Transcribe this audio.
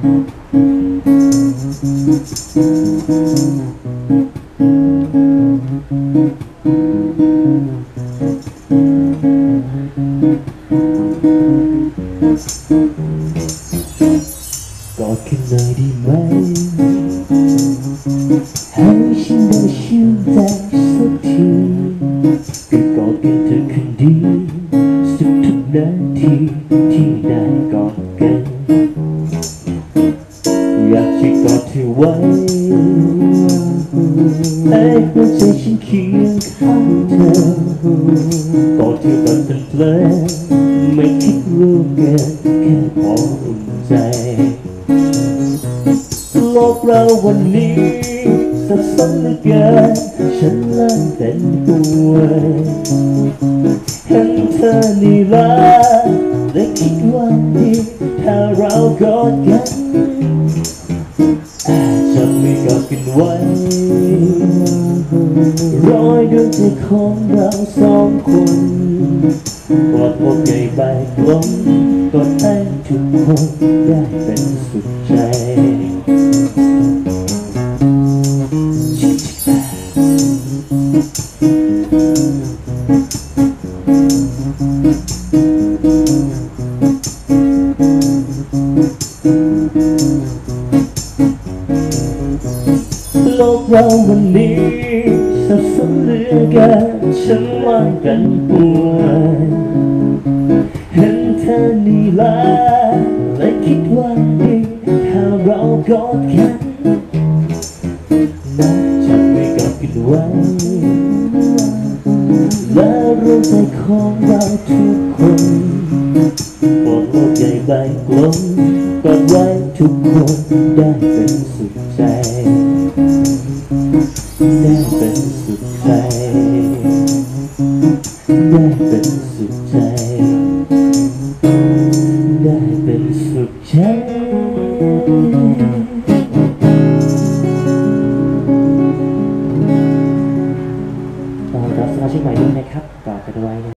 กอดกันหน่อยได้ไหมให้ฉันได้ชื่นใจสัก ที่กอดเธอไว้ให้หัวใจฉันเคียงข้างเธอกอดเธอแบบเพลินๆไม่คิดรู้เกินแค่พอใจโลกเราวันนี้สับสนเหลือเกินฉันเริ่มเป็นห่วงเห็นเธอนี่ละและคิดว่าดีถ้าเรากอดกัน จจะไม่กอดกันไว้รอยดวงใจของเราสองคนกอดอกใหญ่ใบกลมกอดให้ทุกคนได้เป็นสุขใจ โลกเราวันนี้สับสนเหลือเกินฉันว่ากันป่วยเห็นเธอนี่ละและคิดว่าดีถ้าเรากอดกันน่าจะไม่กอดกันไว้และรู้ใจของเราทุกคนปวดโลกใหญ่ใบกลมกอดไว้ทุกคนได้เป็นสุขใจ ได้เป็นสุขใจ ได้เป็นสุขใจ ได้เป็นสุขใจตอนรับสมาชิกใหม่ด้วยนะครับต่อกันไว้